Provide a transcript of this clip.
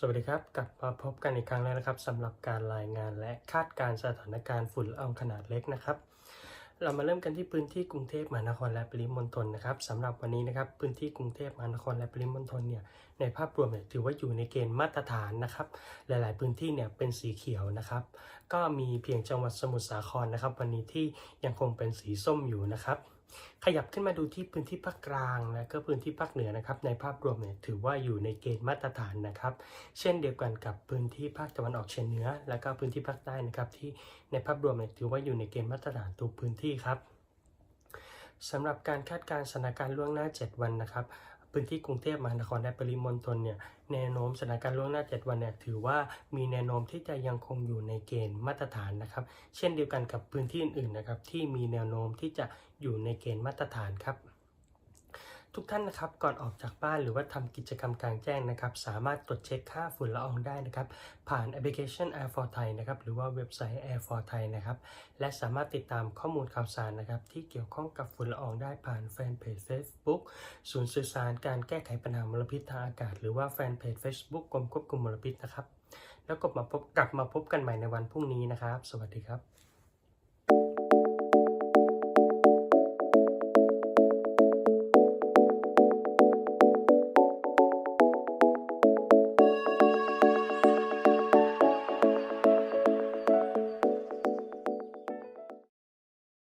สวัสดีครับ กลับมาพบกันอีกครั้งแล้วนะครับสำหรับการรายงานและคาดการณ์สถานการณ์ฝุ่นละอองขนาดเล็กนะครับ เรามาเริ่มกันที่พื้นที่กรุงเทพมหานครและปริมณฑลนะครับสำหรับวันนี้นะครับพื้นที่กรุงเทพมหานครและปริมณฑลเนี่ยในภาพรวมเนี่ยถือว่าอยู่ในเกณฑ์มาตรฐานนะครับ หลาย ๆ พื้นที่เนี่ยเป็นสีเขียวนะครับ ก็มีเพียงจังหวัดสมุทรสาครนะครับ วันนี้ที่ยังคงเป็นสีส้มอยู่นะครับ ขยับขึ้นมาดูที่พื้นที่ภาคกลางและก็พื้นที่ภาคเหนือนะครับ ในภาพรวมเนี่ยถือว่าอยู่ในเกณฑ์มาตรฐานนะครับ เช่นเดียวกันกับพื้นที่ภาคตะวันออกเฉียงเหนือ และก็พื้นที่ภาคใต้นะครับที่ในภาพรวมเนี่ยถือว่าอยู่ในเกณฑ์มาตรฐานทุกพื้นที่ครับสำหรับการคาดการณ์สถานการณ์ล่วงหน้า 7 วันนะครับ พื้นที่กรุงเทพมหานครและปริมณฑลเนี่ยแนวโน้มสถานการณ์ล่วงหน้า 7 วันเนี่ยถือว่ามีแนวโน้มที่จะยังคงอยู่ในเกณฑ์มาตรฐานนะครับ เช่นเดียวกันกับพื้นที่อื่นๆนะครับที่มีแนวโน้มที่จะอยู่ในเกณฑ์มาตรฐานครับ ทุกท่านนะครับก่อนออกจากบ้านหรือว่าทำกิจกรรมกลางแจ้งนะครับ สามารถตรวจเช็คค่าฝุ่นละอองได้นะครับ ผ่านแอปพลิเคชัน Air for Thai นะครับหรือว่าเว็บไซต์ Air for Thai นะครับและสามารถติดตามข้อมูลข่าวสารนะครับ ที่เกี่ยวข้องกับฝุ่นละอองได้ผ่านแฟนเพจ Facebook ศูนย์สื่อสารการแก้ไขปัญหามลพิษทางอากาศ หรือว่าแฟนเพจ Facebook กรมควบคุมมลพิษนะครับ แล้วกลับมาพบกลับมาพบกันใหม่ในวันพรุ่งนี้นะครับ สวัสดีครับ